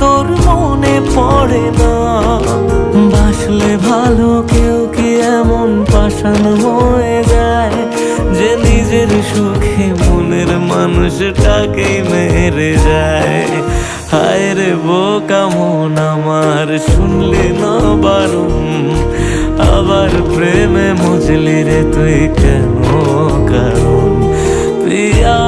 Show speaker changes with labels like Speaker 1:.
Speaker 1: তোর মনে পড়ে না। বাসলে ভালো কেউ কি এমন পাষাণ হয়ে যায় যে নিজের সুখে মনের মানুষটাকে মেরে যায়? হায় রে বোকা মন আমার, শুনলি না বারুম আবার প্রেমে মজলি রে তুই কেন কারণ? প্রিয়া